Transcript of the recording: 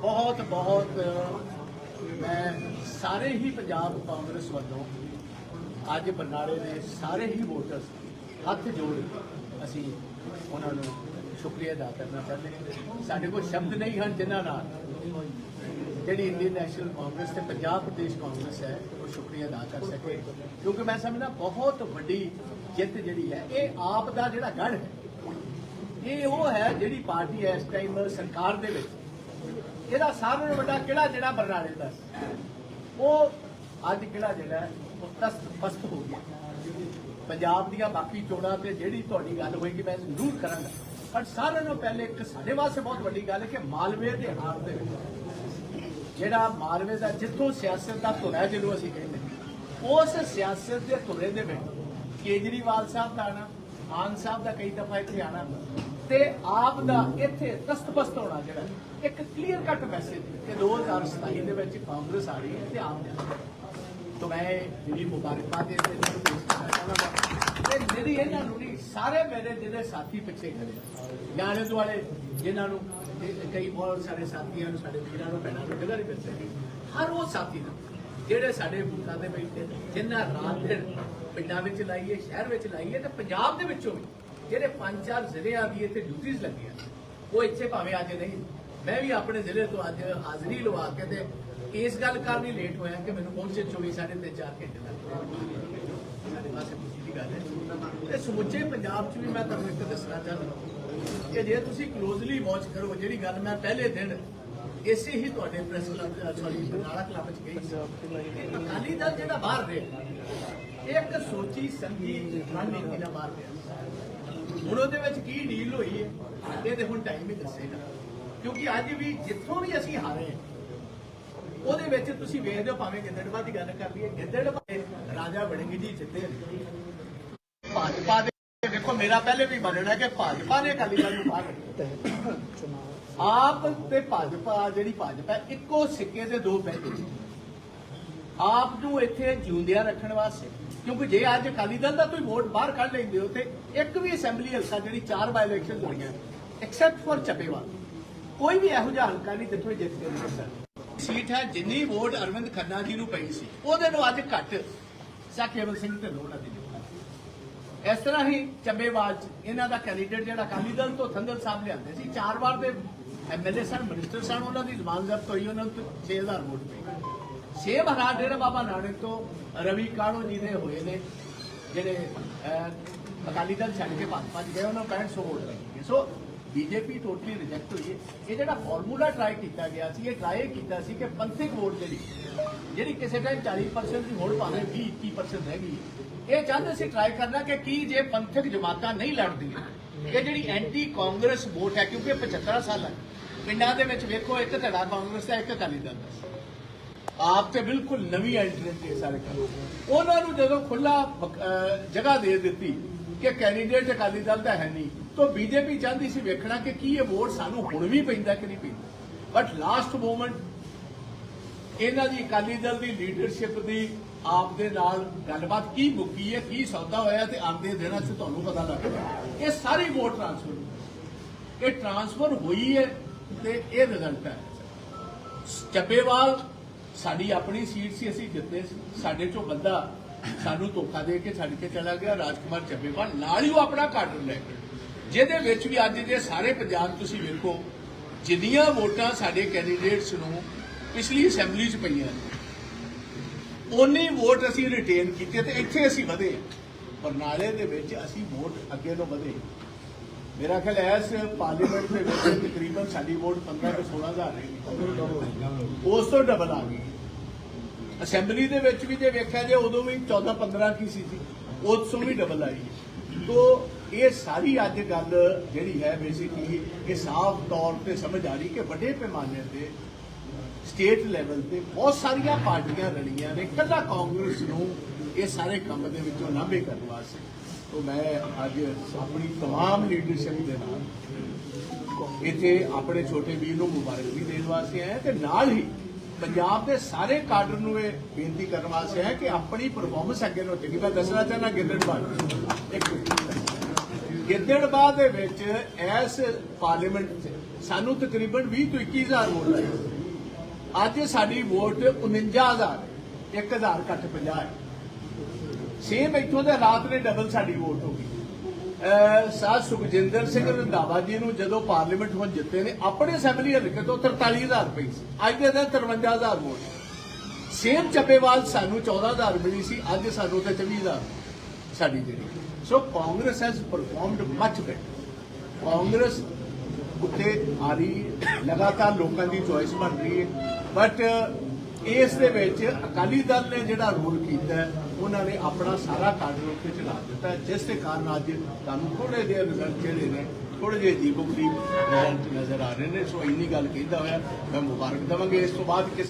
ਬਹੁਤ ਬਹੁਤ, ਮੈਂ ਸਾਰੇ ਹੀ ਪੰਜਾਬ ਕਾਂਗਰਸ ਵੱਲੋਂ ਅੱਜ ਬਰਨਾਲੇ ਦੇ ਸਾਰੇ ਹੀ ਵੋਟਰਸ ਹੱਥ ਜੋੜ ਕੇ ਅਸੀਂ ਉਹਨਾਂ ਨੂੰ ਸ਼ੁਕਰੀਆ ਅਦਾ ਕਰਨਾ ਚਾਹੁੰਦੇ ਸਾਡੇ ਕੋਲ ਸ਼ਬਦ ਨਹੀਂ ਹਨ ਜਿਨ੍ਹਾਂ ਨਾਲ ਜਿਹੜੀ ਇੰਡੀਅਨ ਨੈਸ਼ਨਲ ਕਾਂਗਰਸ ਤੇ ਪੰਜਾਬ ਪ੍ਰਦੇਸ਼ ਕਾਂਗਰਸ ਹੈ, ਉਹ ਸ਼ੁਕਰੀਆ ਅਦਾ ਕਰ ਸਕੇ। ਕਿਉਂਕਿ ਮੈਂ ਸਮਝਦਾ ਬਹੁਤ ਵੱਡੀ ਜਿੱਤ ਜਿਹੜੀ ਹੈ, ਇਹ ਆਪ ਦਾ ਜਿਹੜਾ ਗੜ ਹੈ, ਇਹ ਉਹ ਹੈ ਜਿਹੜੀ ਪਾਰਟੀ ਇਸ ਟਾਈਮ ਸਰਕਾਰ ਦੇ ਵਿੱਚ ਇਹਦਾ ਸਾਰਿਆਂ ਨਾਲੋਂ ਵੱਡਾ ਕਿਹੜਾ ਜਿਹੜਾ ਬਰਨਾਲੇ ਦਾ ਉਹ ਅੱਜ ਕਿਹੜਾ ਜਿਹੜਾ ਉਹ ਤਸਤ ਹੋ ਗਿਆ। ਪੰਜਾਬ ਦੀਆਂ ਬਾਕੀ ਚੋਣਾਂ ਤੇ ਜਿਹੜੀ ਤੁਹਾਡੀ ਗੱਲ ਹੋਏਗੀ, ਮੈਂ ਜ਼ਰੂਰ ਕਰਾਂਗਾ। ਪਰ ਸਾਰਿਆਂ ਨਾਲੋਂ ਪਹਿਲੇ ਇੱਕ ਸਾਡੇ ਵਾਸਤੇ ਬਹੁਤ ਵੱਡੀ ਗੱਲ ਹੈ ਕਿ ਮਾਲਵੇ ਦੇ ਹਾਰ ਦੇ ਵਿੱਚ ਜਿਹੜਾ ਮਾਲਵੇ ਦਾ ਜਿੱਥੋਂ ਸਿਆਸਤ ਦਾ ਧੁਰਾ ਜਿਹਨੂੰ ਅਸੀਂ ਕਹਿੰਦੇ ਉਸ ਸਿਆਸਤ ਦੇ ਧੁਰੇ ਦੇ ਵਿੱਚ ਕੇਜਰੀਵਾਲ ਸਾਹਿਬ ਦਾ ਆਣਾ ਮਾਨ ਸਾਹਿਬ ਦਾ ਕਈ ਦਫਾ ਇੱਥੇ ਆਣਾ ਤੇ ਆਪ ਦਾ ਇੱਥੇ ਤਸਤਬਸਤ ਹੋਣਾ ਜਿਹੜਾ ਇੱਕ ਕਲੀਅਰ ਕੱਟ ਮੈਸੇਜ ਕਿ 2027 ਦੇ ਵਿੱਚ ਕਾਂਗਰਸ ਆ ਰਹੀ ਹੈ ਤੇ ਆਮ ਜਨਤਾ। ਤੋਂ ਮੈਂ ਜਿਹੜੀ ਮੁਬਾਰਕਬਾਦ ਦੇ ਨੂੰ ਤੇ ਜਿਹੜੀ ਇਹਨਾਂ ਨੂੰ ਨਹੀਂ ਸਾਰੇ ਮੇਰੇ ਜਿਹੜੇ ਸਾਥੀ ਪਿੱਛੇ ਖੜੇ ਆ, ਆਲੇ ਦੁਆਲੇ ਜਿਨ੍ਹਾਂ ਨੂੰ ਕਈ ਬਹੁਤ ਸਾਰੇ ਸਾਥੀਆਂ ਨੂੰ ਸਾਡੇ ਵੀਰਾਂ ਨੂੰ ਭੈਣਾਂ ਨੂੰ ਜਗ੍ਹਾ ਨਹੀਂ ਮਿਲ ਸਕੀ। ਹਰ ਉਹ ਸਾਥੀ ਦਾ ਜਿਹੜੇ ਸਾਡੇ ਬੂਥਾਂ ਦੇ ਬੈਠੇ ਨੇ, ਰਾਤ ਦਿਨ ਪਿੰਡਾਂ ਵਿੱਚ ਲਾਈਏ ਸ਼ਹਿਰ ਵਿੱਚ ਲਾਈਏ ਤੇ ਪੰਜਾਬ ਦੇ ਵਿੱਚੋਂ ਵੀ ਜਿਹੜੇ ਪੰਜ ਚਾਰ ਜ਼ਿਲ੍ਹਿਆਂ ਦੀ ਇੱਥੇ ਡਿਊਟੀਆਂ ਲੱਗੀਆਂ ਉਹ ਇੱਥੇ ਭਾਵੇਂ ਅੱਜ ਨਹੀਂ ਮੈਂ ਵੀ ਆਪਣੇ ਜ਼ਿਲ੍ਹੇ ਤੋਂ ਅੱਜ ਹਾਜ਼ਰੀ ਲਵਾ ਕੇ ਤੇ ਇਸ ਗੱਲ ਕਰਨ ਲਈ ਲੇਟ ਹੋਇਆ ਕਿ ਮੈਨੂੰ ਪਹੁੰਚੇ 24 ਸਾਢੇ ਤਿੰਨ ਚਾਰ ਘੰਟੇ ਲੱਗ ਸਾਡੇ ਪਾਸੇ ਖੁਸ਼ੀ ਦੀ ਗੱਲ ਹੈ। ਤੇ ਸਮੁੱਚੇ ਪੰਜਾਬ 'ਚ ਵੀ ਮੈਂ ਤੁਹਾਨੂੰ ਇੱਕ ਦੱਸਣਾ ਚਾਹੁੰਦਾ ਕਿ ਜੇ ਤੁਸੀਂ ਕਲੋਜ਼ਲੀ ਵਾਚ ਕਰੋ ਜਿਹੜੀ ਗੱਲ ਮੈਂ ਪਹਿਲੇ ਦਿਨ ਇਸੇ ਹੀ ਤੁਹਾਡੇ press club sorry Barnala club 'ਚ ਗਈ ਅਕਾਲੀ ਦਲ ਜਿਹੜਾ ਬਾਹਰ ਰਿਹਾ, ਇੱਕ ਸੋਚੀ ਸੰਗੀ ਰਣਨੀਤੀ ਨਾਲ ਬਾਹਰ ਰਿਹਾ। ਹੁਣ ਉਹਦੇ ਵਿੱਚ ਕੀ ਡੀਲ ਹੋਈ ਹੈ ਇਹ ਤੇ ਹੁਣ ਟਾਈਮ ਹੀ ਦੱਸੇਗਾ ਕਿਉਂਕਿ ਅੱਜ ਵੀ ਜਿੱਥੋਂ ਵੀ ਅਸੀਂ ਹਾਰੇ ਉਹਦੇ ਵਿੱਚ ਤੁਸੀਂ ਵੇਖਦੇ ਹੋ ਭਾਵੇਂ ਗਿੱਦੜਵਾ ਦੀ ਗੱਲ ਕਰ ਲਈਏ ਗਿੱਦੜਵਾ ਦੇ ਰਾਜਾ ਬਣੇਗੀ ਜੀ ਜਿੱਤੇ ਭਾਜਪਾ ਦੇ ਦੇਖੋ, ਮੇਰਾ ਪਹਿਲੇ ਵੀ ਮੰਨਣਾ ਕਿ ਭਾਜਪਾ ਨੇ ਅਕਾਲੀ ਦਲ ਨੂੰ ਬਾਹਰ ਕੱਢਿਆ ਆਪ ਤੇ ਭਾਜਪਾ, ਜਿਹੜੀ ਭਾਜਪਾ ਇੱਕੋ ਸਿੱਕੇ ਦੇ ਦੋ ਪਹਿਲੂ ਆਪ ਨੂੰ ਇੱਥੇ ਜਿਉਂਦਿਆਂ ਰੱਖਣ ਵਾਸਤੇ, ਕਿਉਂਕਿ ਜੇ ਅੱਜ ਅਕਾਲੀ ਦਲ ਦਾ ਕੋਈ ਵੋਟ ਬਾਹਰ ਕੱਢ ਲੈਂਦੇ ਹੋ ਤੇ ਇੱਕ ਵੀ ਅਸੈਂਬਲੀ ਹਲਕਾ ਜਿਹੜੀ ਚਾਰ ਬਾਈ ਇਲੈਕਸ਼ਨ ਹੋਈਆਂ ਐਕਸੈਪਟ ਫॉर ਚਪੇਵਾਲ ਕੋਈ ਵੀ ਇਹੋ ਜਿਹਾ ਹਲਕਾ ਨਹੀਂ ਜਿੱਥੇ ਜਿੱਤ ਕੇ ਨਹੀਂ ਸਕਦਾ ਸੀਟ ਹੈ, ਜਿੰਨੀ ਵੋਟ ਅਰਵਿੰਦ ਖੰਨਾ ਜੀ ਨੂੰ ਪਈ ਸੀ, ਉਹਦੇ ਨੂੰ ਅੱਜ ਘੱਟ। ਸਾਕੇਵਲ ਸਿੰਘ ਤੇ ਲੋੜਾ ਦੀ ਦਿੱਤੀ ਇਸ ਤਰ੍ਹਾਂ ਹੀ ਚੱਬੇਵਾਲ ਚ ਇਹਨਾਂ ਦਾ ਕੈਂਡੀਡੇਟ ਜਿਹੜਾ ਅਕਾਲੀ ਦਲ ਤੋਂ ਥੰਦਲ ਸਾਹਿਬ ਲਿਆਂਦੇ ਸੀ, ਚਾਰ ਵਾਰ ਦੇ ਐਮਐਲਏ ਸਨ ਮਿਨਿਸਟਰ ਸਨ, ਉਹਨਾਂ ਦੀ ਜ਼ਮਾਨ ਜ਼ਬਤ ਹੋਈ, ਉਹਨਾਂ ਨੂੰ 6000 ਵੋਟ ਪਈ ਛੇ ਮਹਾਰਾਜ ਡੇਰਾ ਬਾਬਾ ਨਾਨਕ ਤੋਂ ਰਵੀ ਕਾਣੋ ਜੀ ਦੇ ਹੋਏ ਨੇ, ਜਿਹੜੇ ਅਕਾਲੀ ਦਲ ਛੱਡ ਕੇ ਭਾਜਪਾ 'ਚ ਗਏ, ਉਹਨਾਂ ਨੂੰ 6500 ਵੋਟ ਲੱਗੀ ਸੋ ਬੀਜੇਪੀ ਟੋਟਲੀ ਰਿਜੈਕਟ ਹੋਈ ਹੈ। ਇਹ ਜਿਹੜਾ ਫਾਰਮੂਲਾ ਟਰਾਈ ਕੀਤਾ ਗਿਆ ਸੀ, ਇਹ ਟਰਾਈ ਕੀਤਾ ਸੀ ਕਿ ਪੰਥਕ ਵੋਟ ਜਿਹੜੀ ਜਿਹੜੀ ਕਿਸੇ ਟਾਈਮ 40% ਦੀ ਵੋਟ ਭਾਵੇਂ 20 21% ਰਹਿ ਗਈ, ਇਹ ਚਾਹੁੰਦੇ ਸੀ ਟਰਾਈ ਕਰਨਾ ਕਿ ਕੀ ਜੇ ਪੰਥਕ ਜਮਾਤਾਂ ਨਹੀਂ ਲੜਦੀਆਂ, ਇਹ ਜਿਹੜੀ ਐਂਟੀ ਕਾਂਗਰਸ ਵੋਟ ਹੈ, ਕਿਉਂਕਿ 75 ਸਾਲ ਹੈ, ਪਿੰਡਾਂ ਦੇ ਵਿੱਚ ਵੇਖੋ, ਇੱਕ ਧੜਾ ਕਾਂਗਰਸ ਦਾ, ਇੱਕ ਅਕਾਲੀ ਦਲ ਦਾ ਆਪ ਤੇ ਬਿਲਕੁਲ ਨਵੀਂ ਐਂਟਰੈਂਸ ਹੈ ਸਾਰੇ ਕੰਮ ਉਹਨਾਂ ਨੂੰ ਜਦੋਂ ਖੁੱਲਾ ਜਗ੍ਹਾ ਦੇ ਦਿੱਤੀ ਕਿ ਕੈਂਡੀਡੇਟ ਅਕਾਲੀ ਦਲ ਦਾ ਹੈ ਨਹੀਂ, ਤਾਂ ਬੀਜੇਪੀ ਚਾਹੁੰਦੀ ਸੀ ਵੇਖਣਾ ਕਿ ਕੀ ਇਹ ਵੋਟ ਸਾਨੂੰ ਹੁਣ ਵੀ ਪੈਂਦਾ ਕਿ ਨਹੀਂ ਪੈਂਦਾ। ਬਟ ਲਾਸਟ ਮੂਮੈਂਟ ਇਹਨਾਂ ਦੀ ਅਕਾਲੀ ਦਲ ਦੀ ਲੀਡਰਸ਼ਿਪ ਦੀ ਆਪ ਦੇ ਨਾਲ ਗੱਲਬਾਤ ਕੀ ਮੁੱਕੀ ਹੈ, ਕੀ ਸੌਦਾ ਹੋਇਆ ਤੇ ਆਉਂਦੇ ਦਿਨਾਂ 'ਚ ਤੁਹਾਨੂੰ ਪਤਾ ਲੱਗੇਗਾ ਇਹ ਸਾਰੀ ਵੋਟ ਟ੍ਰਾਂਸਫਰ ਹੋਈ। ਇਹ ਟ੍ਰਾਂਸਫਰ ਹੋਈ ਹੈ ਤੇ ਇਹ ਰਿਜ਼ਲਟ ਹੈ। ਚੱਬੇਵਾਲ ਸਾਡੀ ਆਪਣੀ ਸੀਟ ਸੀ, ਅਸੀਂ ਜਿੱਤੇ ਸੀ। ਸਾਡੇ ਚੋਂ ਬੰਦਾ ਸਾਨੂੰ ਧੋਖਾ ਦੇ ਕੇ ਛੱਡ ਕੇ ਚਲਾ ਗਿਆ, ਰਾਜਕੁਮਾਰ ਚੱਬੇਵਾਲ ਨਾਲ ਹੀ ਉਹ ਆਪਣਾ ਕਾਰਡ ਲੈ ਕੇ ਜਿਹਦੇ ਵਿੱਚ ਵੀ ਅੱਜ ਜੇ ਸਾਰੇ ਪੰਜਾਬ ਤੁਸੀਂ ਵੇਖੋ, ਜਿੰਨੀਆਂ ਵੋਟਾਂ ਸਾਡੇ ਕੈਂਡੀਡੇਟਸ ਨੂੰ ਪਿਛਲੀ ਅਸੈਂਬਲੀ 'ਚ ਪਈਆਂ ਨੇ। ਉਨੀ ਵੋਟ ਅਸੀਂ ਰਿਟੇਨ ਕੀਤੀ ਤੇ ਇੱਥੇ ਅਸੀਂ ਵਧੇ। ਬਰਨਾਲੇ ਦੇ ਵਿੱਚ ਅਸੀਂ ਵੋਟ ਅੱਗੇ ਨੂੰ ਵਧੇ। ਮੇਰਾ ਖਿਆਲ ਹੈ ਇਸ ਪਾਰਲੀਮੈਂਟ ਦੇ ਵਿੱਚ ਤਕਰੀਬਨ ਸਾਡੀ ਵੋਟ 15 ਤੋਂ 16000 ਰਹੀ। ਉਸ ਤੋਂ ਡਬਲ ਆ ਗਈ। ਅਸੈਂਬਲੀ ਦੇ ਵਿੱਚ ਵੀ ਜੇ ਵੇਖਿਆ ਜੇ ਉਦੋਂ ਵੀ 14 15 ਕੀ ਸੀ ਸੀ ਉਸ ਤੋਂ ਵੀ ਡਬਲ ਆਈ। ਤੋ ਇਹ ਸਾਰੀ ਅੱਜ ਗੱਲ ਜਿਹੜੀ ਹੈ ਬੇਸਿਕਲੀ ਇਹ ਸਾਫ਼ ਤੌਰ ਤੇ ਸਮਝ ਆ ਰਹੀ ਕਿ ਵੱਡੇ ਪੈਮਾਨੇ ਤੇ ਸਟੇਟ ਲੈਵਲ ਤੇ ਬਹੁਤ ਸਾਰੀਆਂ ਪਾਰਟੀਆਂ ਰਲੀਆਂ ਨੇ ਕੱਲਾ ਕਾਂਗਰਸ ਨੂੰ ਇਹ ਸਾਰੇ ਕੰਮ ਦੇ ਵਿੱਚੋਂ ਲਾਂਭੇ ਕਰਨ ਵਾਸਤੇ ਤੋਂ ਮੈਂ ਅੱਜ ਆਪਣੀ तमाम ਲੀਡਰਸ਼ਿਪ ਦੇ ਨਾਲ ਇੱਥੇ ਆਪਣੇ ਛੋਟੇ ਵੀਰ ਨੂੰ ਮੁਬਾਰਕ ਵੀ ਦੇਣ ਵਾਸਤੇ ਆਇਆ ਤੇ ਨਾਲ ਹੀ ਪੰਜਾਬ ਦੇ ਸਾਰੇ ਕਾਡਰ ਨੂੰ ਇਹ ਬੇਨਤੀ ਕਰਨ ਵਾਸਤੇ ਆਇਆ ਕਿ ਆਪਣੀ ਪਰਫਾਰਮੈਂਸ ਅੱਗੇ ਨੂੰ ਚੰਗੀ ਮੈਂ ਦੱਸਣਾ ਚਾਹੁੰਦਾ ਗਿੱਦੜਬਾਹ ਇੱਕ ਮਿੰਟ ਗਿੱਦੜਬਾਹ ਦੇ ਵਿੱਚ ਇਸ ਪਾਰਲੀਮੈਂਟ 'ਚ ਸਾਨੂੰ ਤਕਰੀਬਨ 20 ਤੋਂ 21000 ਵੋਟ ਆਈ ਅੱਜ ਸਾਡੀ ਵੋਟ 49000 1000 ਘੱਟ 50 ਹੈ। ਸੇਮ ਇੱਥੋਂ ਦੇ ਰਾਤ ਨੇ ਡਬਲ ਸਾਡੀ ਵੋਟ ਹੋ ਗਈ। ਅਹ ਸੁਖਜਿੰਦਰ ਸਿੰਘ ਰੰਧਾਵਾ ਜੀ ਨੂੰ ਜਦੋਂ ਪਾਰਲੀਮੈਂਟ ਹੁਣ ਜਿੱਤੇ ਨੇ, ਆਪਣੇ ਅਸੈਂਬਲੀ ਹਲਕੇ ਤੋਂ 43000 ਰੁਪਏ ਸੀ। ਅੱਜ ਦੇ ਦਿਨ 53000 ਵੋਟ। ਸੇਮ ਚੱਪੇਵਾਲ ਸਾਨੂੰ 14000 ਮਿਲੀ ਸੀ, ਅੱਜ ਸਾਨੂੰ ਤੇ 24000 ਸਾਡੀ ਜਿਹੜੀ। So Congress has performed much better Congress ਉੱਤੇ ਆ ਰਹੀ ਲਗਾਤਾਰ ਲੋਕਾਂ ਦੀ ਚੋਇਸ ਬਣ ਰਹੀ ਹੈ। ਬਟ uh, ਇਸ ਦੇ ਵਿੱਚ ਅਕਾਲੀ ਦਲ ਨੇ ਜਿਹੜਾ ਰੋਲ ਕੀਤਾ ਉਹਨਾਂ ਨੇ ਆਪਣਾ ਸਾਰਾ ਕਾਰਡ ਉੱਤੇ ਚਲਾ ਦਿੱਤਾ ਜਿਸ ਦੇ ਕਾਰਨ ਅੱਜ ਤੁਹਾਨੂੰ ਥੋੜੇ ਜਿਹੇ ਰਿਜ਼ਲਟ ਜਿਹੜੇ ਨੇ ਥੋੜੇ ਜਿਹੇ ਅਜੀਬੋ ਗਰੀਬ ਰਿਜ਼ਲਟ ਨਜ਼ਰ ਆ ਰਹੇ ਨੇ। ਸੋ ਇੰਨੀ ਗੱਲ ਕਹਿੰਦਾ ਹੋਇਆ, ਮੈਂ ਮੁਬਾਰਕ ਦੇਵਾਂਗੇ। ਇਸ ਤੋਂ ਬਾਅਦ ਕਿਸ